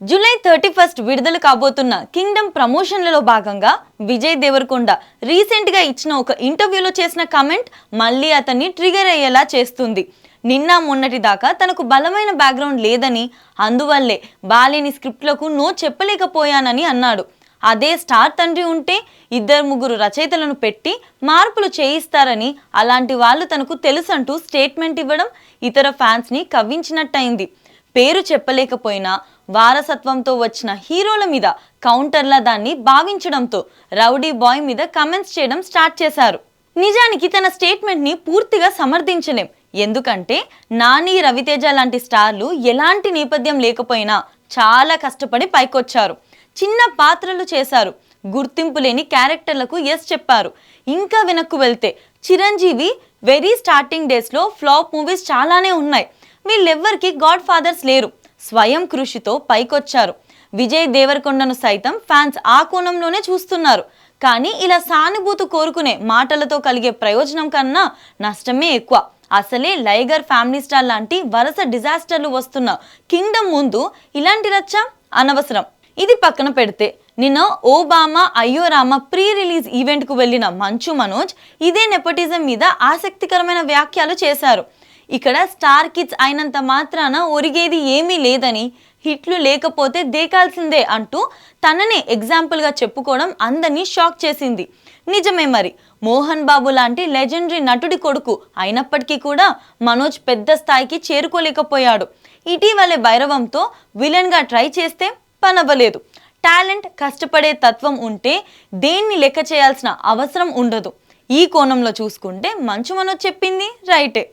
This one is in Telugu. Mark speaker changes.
Speaker 1: జూలై థర్టీ ఫస్ట్ విడుదల కాబోతున్న కింగ్డమ్ ప్రమోషన్లలో భాగంగా విజయ్ దేవరకొండ రీసెంట్గా ఇచ్చిన ఒక ఇంటర్వ్యూలో చేసిన కమెంట్ మళ్ళీ అతన్ని ట్రిగర్ అయ్యేలా చేస్తుంది. నిన్న మొన్నటి దాకా తనకు బలమైన బ్యాక్గ్రౌండ్ లేదని అందువల్లే బాలేని స్క్రిప్ట్లకు నో చెప్పలేకపోయానని అన్నాడు. అదే స్టార్ తండ్రి ఉంటే ఇద్దరు ముగ్గురు రచయితలను పెట్టి మార్పులు చేయిస్తారని అలాంటి వాళ్ళు తనకు తెలుసంటూ స్టేట్మెంట్ ఇవ్వడం ఇతర ఫ్యాన్స్ని కవ్వించినట్టయింది. పేరు చెప్పలేకపోయినా వారసత్వంతో వచ్చిన హీరోల మీద కౌంటర్లా దాన్ని భావించడంతో రౌడీ బాయ్ మీద కమెంట్స్ చేయడం స్టార్ట్ చేశారు. నిజానికి తన స్టేట్మెంట్ని పూర్తిగా సమర్థించలేం. ఎందుకంటే నాని రవితేజ లాంటి స్టార్లు ఎలాంటి నేపథ్యం లేకపోయినా చాలా కష్టపడి పైకొచ్చారు. చిన్న పాత్రలు చేశారు. గుర్తింపు లేని క్యారెక్టర్లకు ఎస్ చెప్పారు. ఇంకా వెనక్కు వెళ్తే చిరంజీవి వెరీ స్టార్టింగ్ డేస్లో ఫ్లాప్ మూవీస్ చాలానే ఉన్నాయి. వీళ్ళెవ్వరికి గాడ్ ఫాదర్స్ లేరు. స్వయం కృషితో పైకొచ్చారు. విజయ్ దేవరకొండను సైతం ఫ్యాన్స్ ఆ కోణంలోనే చూస్తున్నారు. కానీ ఇలా సానుభూతి కోరుకునే మాటలతో కలిగే ప్రయోజనం కన్నా నష్టమే ఎక్కువ. అసలే లైగర్ ఫ్యామిలీ స్టార్ లాంటి వరుస డిజాస్టర్లు వస్తున్న కింగ్డమ్ ముందు ఇలాంటి రచ్చ అనవసరం. ఇది పక్కన పెడితే నిన్న ఓబామా అయ్యో రామ ప్రీ రిలీజ్ ఈవెంట్కు వెళ్ళిన మంచు మనోజ్ ఇదే నెపటిజం మీద ఆసక్తికరమైన వ్యాఖ్యలు చేశారు. ఇక్కడ స్టార్ కిడ్స్ అయినంత మాత్రాన ఒరిగేది ఏమీ లేదని హిట్లు లేకపోతే దేకాల్సిందే అంటూ తననే ఎగ్జాంపుల్గా చెప్పుకోవడం అందరినీ షాక్ చేసింది. నిజమే మరి. మోహన్ బాబు లాంటి లెజెండరీ నటుడి కొడుకు అయినప్పటికీ కూడా మనోజ్ పెద్ద స్థాయికి చేరుకోలేకపోయాడు. ఇటీవలే భైరవంతో విలన్గా ట్రై చేస్తే పనవ్వలేదు. టాలెంట్ కష్టపడే తత్వం ఉంటే దేన్ని లెక్క చేయాల్సిన అవసరం ఉండదు. ఈ కోణంలో చూసుకుంటే మంచు మనోజ్ చెప్పింది రైటే.